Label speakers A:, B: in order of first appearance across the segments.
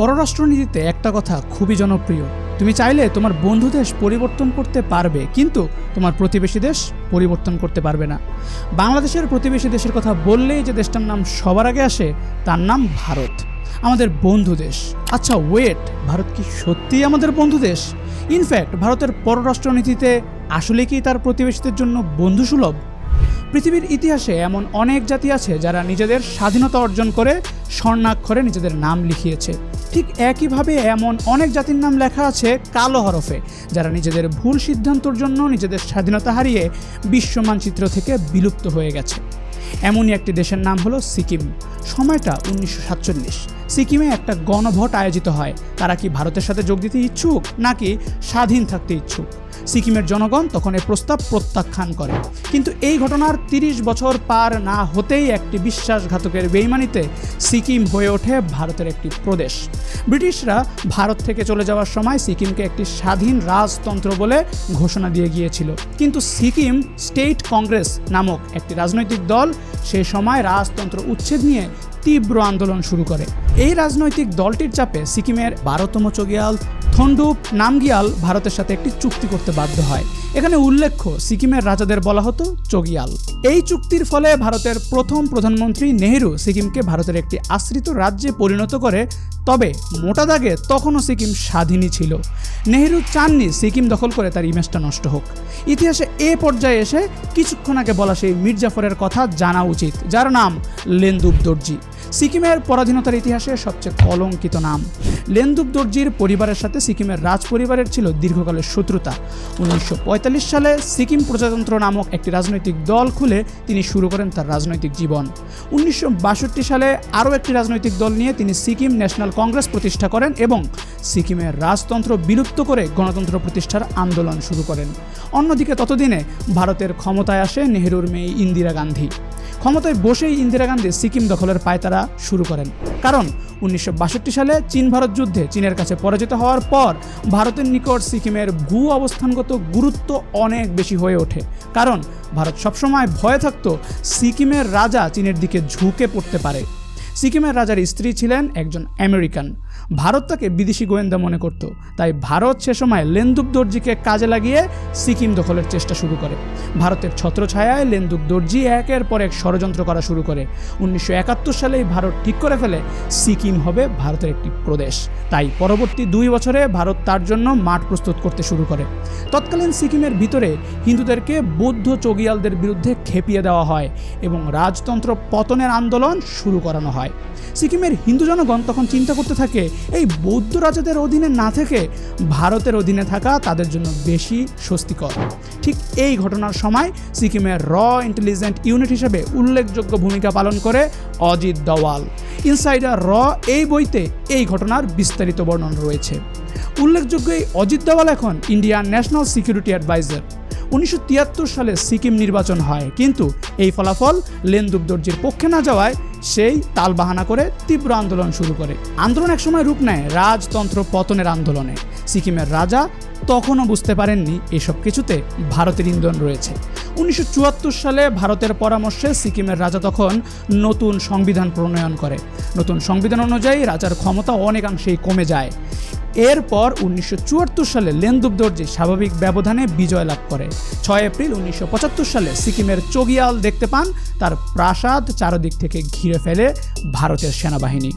A: পররাষ্ট্রনীতিতে একটা কথা খুবই জনপ্রিয়। তুমি চাইলে তোমার বন্ধু দেশ পরিবর্তন করতে পারবে, কিন্তু তোমার প্রতিবেশী দেশ পরিবর্তন করতে পারবে না। বাংলাদেশের প্রতিবেশী দেশের কথা বললেই যে দেশটার নাম সবার আগে আসে, তার নাম ভারত। আমাদের বন্ধু দেশ। আচ্ছা ওয়েট ভারত কি সত্যিই আমাদের বন্ধু দেশ? ইনফ্যাক্ট ভারতের পররাষ্ট্রনীতিতে আসলে কি তার প্রতিবেশীদের জন্য বন্ধুসুলভ? পৃথিবীর ইতিহাসে এমন অনেক জাতি আছে যারা নিজেদের স্বাধীনতা অর্জন করে স্বর্ণাক্ষরে নিজেদের নাম লিখিয়েছে। ঠিক একইভাবে এমন অনেক জাতির নাম লেখা আছে কালো হরফে, যারা নিজেদের ভুল সিদ্ধান্তর জন্য নিজেদের স্বাধীনতা হারিয়ে বিশ্ব মানচিত্র থেকে বিলুপ্ত হয়ে গেছে। এমনই একটি দেশের নাম হলো সিকিম। সময়টা উনিশশো সাতচল্লিশ। সিকিমে একটা গণভোট আয়োজিত হয়। তারা কি ভারতের সাথে যোগ দিতে ইচ্ছুক, নাকি স্বাধীন থাকতে ইচ্ছুক? সিকিমের জনগণ তখন এই প্রস্তাব প্রত্যাখ্যান করে। কিন্তু এই ঘটনার তিরিশ বছর পার না হতেই একটি বিশ্বাসঘাতকের বেইমানিতে সিকিম হয়ে ওঠে ভারতের একটি প্রদেশ। ব্রিটিশরা ভারত থেকে চলে যাওয়ার সময় সিকিমকে একটি স্বাধীন রাজতন্ত্র বলে ঘোষণা দিয়ে গিয়েছিল। কিন্তু সিকিম স্টেট কংগ্রেস নামক একটি রাজনৈতিক দল সে সময় রাজতন্ত্র উচ্ছেদ নিয়ে তীব্র আন্দোলন শুরু করে। এই রাজনৈতিক দলটির চাপে সিকিমের বারোতম চগিয়াল থন্ডুপ নামগিয়াল ভারতের সাথে একটি চুক্তি করতে বাধ্য হয়। এখানে উল্লেখ্য, সিকিমের রাজাদের বলা হতো চগিয়াল। এই চুক্তির ফলে ভারতের প্রথম প্রধানমন্ত্রী নেহেরু সিকিমকে ভারতের একটি আশ্রিত রাজ্যে পরিণত করে, তবে মোটা দাগে তখনও সিকিম স্বাধীনই ছিল। নেহেরু চাননি সিকিম দখল করে তার ইমেজটা নষ্ট হোক। ইতিহাসে এ পর্যায়ে এসে কিছুক্ষণ আগে বলা সেই মির্জাফরের কথা জানা উচিত, যার নাম লেন্দুব দর্জি সিকিমের পরাধীনতার ইতিহাসে সবচেয়ে কলঙ্কিত নাম। লেন্দুব দর্জির পরিবারের সাথে সিকিমের রাজ পরিবারের ছিল দীর্ঘকালের শত্রুতা। উনিশশো পঁয়তাল্লিশ সালে সিকিম প্রজাতন্ত্র নামক একটি রাজনৈতিক দল খুলে তিনি শুরু করেন তার রাজনৈতিক জীবন। উনিশশো বাষট্টি সালে আরও একটি রাজনৈতিক দল নিয়ে তিনি সিকিম ন্যাশনাল কংগ্রেস প্রতিষ্ঠা করেন এবং সিকিমের রাজতন্ত্র বিলুপ্ত করে গণতন্ত্র প্রতিষ্ঠার আন্দোলন শুরু করেন। অন্যদিকে ততদিনে ভারতের ক্ষমতায় আসে নেহরুর মেয়ে ইন্দিরা গান্ধী। ক্ষমতায় বসেই ইন্দিরা গান্ধী সিকিম দখলের পায়তারা শুরু করেন। কারণ উনিশশো বাষট্টি সালে চীন ভারত যুদ্ধে চীনের কাছে পরাজিত হওয়ার পর ভারতের নিকট সিকিমের ভূ অবস্থানগত গুরুত্ব অনেক বেশি হয়ে ওঠে। কারণ ভারত সবসময় ভয়ে থাকত সিকিমের রাজা চীনের দিকে ঝুঁকে পড়তে পারে। সিকিমের রাজার স্ত্রী ছিলেন একজন আমেরিকান। ভারত তাকে বিদেশি গোয়েন্দা মনে করত। তাই ভারত সে সময় লেন্দুক দর্জিকে কাজে লাগিয়ে সিকিম দখলের চেষ্টা শুরু করে। ভারতের ছত্রছায়ায় লেন্দুক দর্জি একের পর এক ষড়যন্ত্র করা শুরু করে। উনিশশো একাত্তর সালেই ভারত ঠিক করে ফেলে সিকিম হবে ভারতের একটি প্রদেশ। তাই পরবর্তী দুই বছরে ভারত তার জন্য মাঠ প্রস্তুত করতে শুরু করে। তৎকালীন সিকিমের ভিতরে হিন্দুদেরকে বৌদ্ধ চগিয়ালদের বিরুদ্ধে খেপিয়ে দেওয়া হয় এবং রাজতন্ত্র পতনের আন্দোলন শুরু করানো হয়। সিকিমের হিন্দু জনগণ তখন চিন্তা করতে থাকে এই বৌদ্ধ রাজাদের অধীনে না থেকে ভারতের অধীনে থাকা তাদের জন্য বেশি স্বস্তিকর। ঠিক এই ঘটনার সময় সিকিমের র ইন্টেলিজেন্ট ইউনিট হিসেবে উল্লেখযোগ্য ভূমিকা পালন করে অজিত দওয়াল। ইনসাইডার র এই বইতে এই ঘটনার বিস্তারিত বর্ণনা রয়েছে। উল্লেখযোগ্য এই অজিত দওয়াল এখন ইন্ডিয়ান ন্যাশনাল সিকিউরিটি অ্যাডভাইজার। উনিশশো তিয়াত্তর সালে সিকিম নির্বাচন হয়। কিন্তু এই ফলাফল লেন্দুব দর্জির পক্ষে না যাওয়ায় সেই তালবাহানা করে তীব্র আন্দোলন শুরু করে। আন্দোলন একসময় রূপ নেয় রাজতন্ত্র পতনের আন্দোলনে। সিকিমের রাজা তখনও বুঝতে পারেননি এসব কিছুতে ভারতের ইন্ধন রয়েছে। উনিশশো চুয়াত্তর সালে ভারতের পরামর্শে সিকিমের রাজা তখন নতুন সংবিধান প্রণয়ন করে। নতুন সংবিধান অনুযায়ী রাজার ক্ষমতা অনেকাংশেই কমে যায়। এরপর উনিশশো চুয়াত্তর সালে লেন্দুব দর্জি স্বাভাবিক ব্যবধানে বিজয় লাভ করে। ছয় এপ্রিল উনিশশো পঁচাত্তর সালে সিকিমের চগিয়াল দেখতে পান, তার প্রাসাদ চারদিক থেকে ঘিরে ফেলে ভারতের সেনাবাহিনী।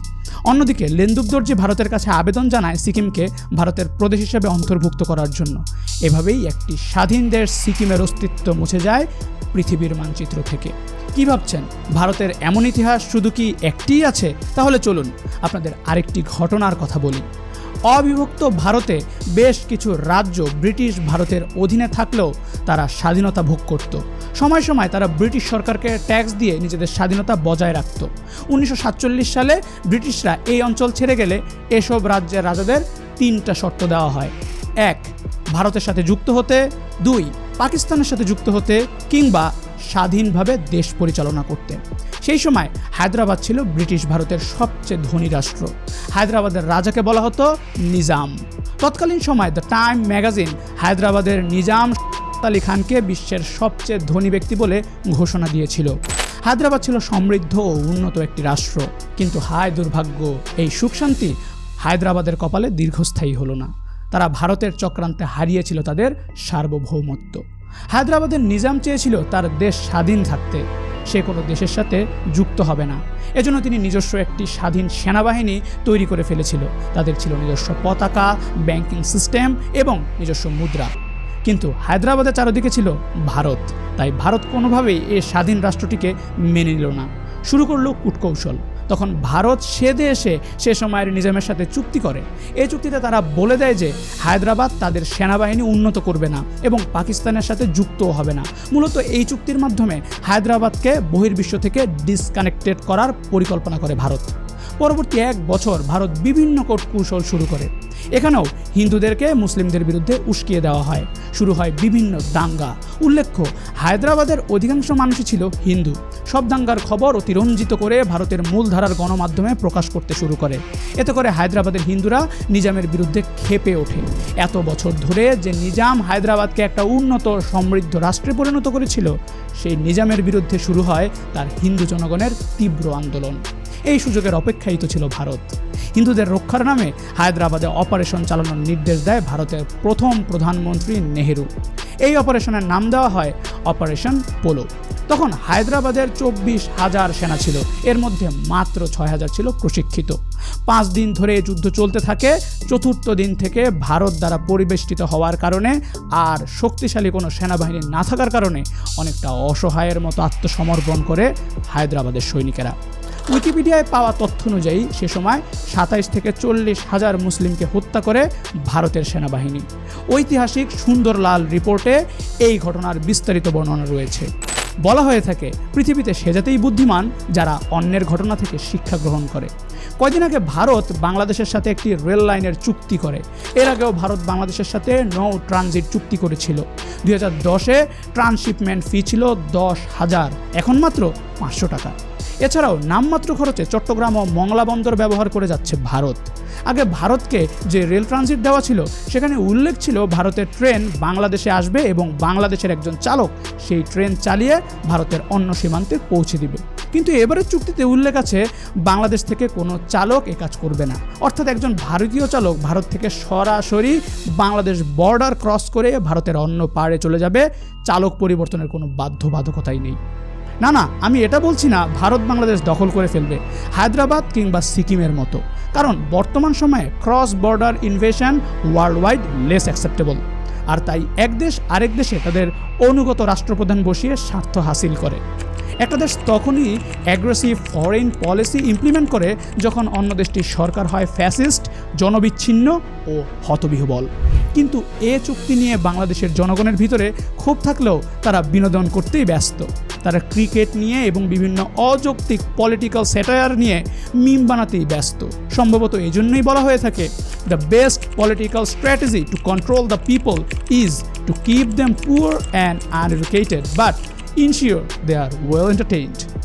A: অন্যদিকে লেন্দুব দর্জি ভারতের কাছে আবেদন জানায় সিকিমকে ভারতের প্রদেশ হিসেবে অন্তর্ভুক্ত করার জন্য। এভাবেই একটি স্বাধীন দেশ সিকিমের অস্তিত্ব মুছে যায় পৃথিবীর মানচিত্র থেকে। কি ভাবছেন? ভারতের এমন ইতিহাস শুধু কি একটিই আছে? তাহলে চলুন আপনাদের আরেকটি ঘটনার কথা বলি। অবিভক্ত ভারতে বেশ কিছু রাজ্য ব্রিটিশ ভারতের অধীনে থাকলেও তারা স্বাধীনতা ভোগ করত। সময় সময় তারা ব্রিটিশ সরকারকে ট্যাক্স দিয়ে নিজেদের স্বাধীনতা বজায় রাখত। উনিশশো সাতচল্লিশ সালে ব্রিটিশরা এই অঞ্চল ছেড়ে গেলে এসব রাজ্যের রাজাদের তিনটা শর্ত দেওয়া হয়। এক, ভারতের সাথে যুক্ত হতে। দুই, পাকিস্তানের সাথে যুক্ত হতে কিংবা স্বাধীনভাবে দেশ পরিচালনা করতে সেই সময় হায়দ্রাবাদ ছিল ব্রিটিশ ভারতের সবচেয়ে ধনী রাষ্ট্র। হায়দ্রাবাদের রাজাকে বলা হতো নিজাম। তৎকালীন সময় দ্য টাইম ম্যাগাজিন হায়দ্রাবাদের নিজাম আলী খানকে বিশ্বের সবচেয়ে ধনী ব্যক্তি বলে ঘোষণা দিয়েছিল। হায়দ্রাবাদ ছিল সমৃদ্ধ ও উন্নত একটি রাষ্ট্র। কিন্তু হায় দুর্ভাগ্য, এই সুখ শান্তি হায়দ্রাবাদের কপালে দীর্ঘস্থায়ী হলো না। তারা ভারতের চক্রান্তে হারিয়েছিল তাদের সার্বভৌমত্ব। হায়দ্রাবাদের নিজাম চেয়েছিল তার দেশ স্বাধীন থাকতে। সে কোনো দেশের সাথে যুক্ত হবে না। এজন্য তিনি নিজস্ব একটি স্বাধীন সেনাবাহিনী তৈরি করে ফেলেছিল। তাদের ছিল নিজস্ব পতাকা, ব্যাংকিং সিস্টেম এবং নিজস্ব মুদ্রা। কিন্তু হায়দ্রাবাদের চারদিকে ছিল ভারত। তাই ভারত কোনোভাবেই এই স্বাধীন রাষ্ট্রটিকে মেনে নিল না। শুরু করল কূটকৌশল। তখন ভারত সে দেশে সে সময়ের নিজামের সাথে চুক্তি করে। এই চুক্তিতে তারা বলে দেয় যে, হায়দ্রাবাদ তাদের সেনাবাহিনী উন্নত করবে না এবং পাকিস্তানের সাথে যুক্তও হবে না। মূলত এই চুক্তির মাধ্যমে হায়দ্রাবাদকে বহির্বিশ্ব থেকে ডিসকানেক্টেড করার পরিকল্পনা করে ভারত। পরবর্তী এক বছর ভারত বিভিন্ন কৌশল শুরু করে। এখানেও হিন্দুদেরকে মুসলিমদের বিরুদ্ধে উস্কিয়ে দেওয়া হয়। শুরু হয় বিভিন্ন দাঙ্গা। উল্লেখ্য, হায়দ্রাবাদের অধিকাংশ মানুষই ছিল হিন্দু। সব দাঙ্গার খবর অতিরঞ্জিত করে ভারতের মূলধারার গণমাধ্যমে প্রকাশ করতে শুরু করে। এতে করে হায়দ্রাবাদের হিন্দুরা নিজামের বিরুদ্ধে খেপে ওঠে। এত বছর ধরে যে নিজাম হায়দ্রাবাদকে একটা উন্নত সমৃদ্ধ রাষ্ট্রে পরিণত করেছিল, সেই নিজামের বিরুদ্ধে শুরু হয় তার হিন্দু জনগণের তীব্র আন্দোলন। এই সুযোগের অপেক্ষায়িত ছিল ভারত। হিন্দুদের রক্ষার নামে হায়দ্রাবাদে অপারেশন চালানোর নির্দেশ দেয় ভারতের প্রথম প্রধানমন্ত্রী নেহেরু। এই অপারেশনের নাম দেওয়া হয় অপারেশন পোলো। তখন হায়দ্রাবাদের চব্বিশ হাজার সেনা ছিল, এর মধ্যে মাত্র ছয় হাজার ছিল প্রশিক্ষিত। পাঁচ দিন ধরে যুদ্ধ চলতে থাকে, চতুর্থ দিন থেকে ভারত দ্বারা পরিবেষ্টিত হওয়ার কারণে আর শক্তিশালী কোনো সেনাবাহিনী না থাকার কারণে অনেকটা অসহায়ের মতো আত্মসমর্পণ করে হায়দ্রাবাদের সৈনিকেরা। উইকিপিডিয়ায় পাওয়া তথ্য অনুযায়ী সে সময় সাতাইশ থেকে চল্লিশ হাজার মুসলিমকে হত্যা করে ভারতের সেনাবাহিনী। ঐতিহাসিক সুন্দরলাল রিপোর্টে এই ঘটনার বিস্তারিত বর্ণনা রয়েছে। বলা হয়ে থাকে, পৃথিবীতে সেজাতেই বুদ্ধিমান যারা অন্যের ঘটনা থেকে শিক্ষা গ্রহণ করে। কয়দিন আগে ভারত বাংলাদেশের সাথে একটি রেল লাইনের চুক্তি করে। এর আগেও ভারত বাংলাদেশের সাথে নৌ ট্রানজিট চুক্তি করেছিল। দুই হাজার দশে ট্রান্সশিপমেন্ট ফি ছিল দশ হাজার। এখন মাত্র পাঁচশো টাকা। এছাড়াও নামমাত্র খরচে চট্টগ্রাম ও মংলা বন্দর ব্যবহার করে যাচ্ছে ভারত। আগে ভারতকে যে রেল ট্রানজিট দেওয়া ছিল, সেখানে উল্লেখ ছিল ভারতের ট্রেন বাংলাদেশে আসবে এবং বাংলাদেশের একজন চালক সেই ট্রেন চালিয়ে ভারতের অন্য সীমান্তে পৌঁছে দিবে। কিন্তু এবারের চুক্তিতে উল্লেখ আছে, বাংলাদেশ থেকে কোনো চালক এ কাজ করবে না। অর্থাৎ একজন ভারতীয় চালক ভারত থেকে সরাসরি বাংলাদেশ বর্ডার ক্রস করে ভারতের অন্য পাড়ে চলে যাবে। চালক পরিবর্তনের কোনো বাধ্যবাধকতাই নেই। না না, আমি এটা বলছি না ভারত বাংলাদেশ দখল করে ফেলবে, হায়দ্রাবাদ কিংবা সিকিমের মতো। কারণ বর্তমান সময়ে cross border invasion world wide less acceptable আর তাই এক দেশ আরেক দেশে তাদের অনুগত রাষ্ট্রপ্রধান বসিয়ে স্বার্থ হাসিল করে। একটা দেশ তখনই অ্যাগ্রেসিভ ফরেন পলিসি ইমপ্লিমেন্ট করে যখন অন্য দেশটির সরকার হয় ফ্যাসিস্ট জনবিচ্ছিন্ন ও হতবিহবল। কিন্তু এ চুক্তি নিয়ে বাংলাদেশের জনগণের ভিতরে ক্ষোভ থাকলেও তারা বিনোদন করতেই ব্যস্ত। তারা ক্রিকেট নিয়ে এবং বিভিন্ন অযৌক্তিক পলিটিক্যাল স্যাটায়ার নিয়ে মিম বানাতেই ব্যস্ত সম্ভবত এই জন্যই বলা হয়ে থাকে the best political strategy to control the people is to keep them poor and uneducated but ensure they are well entertained.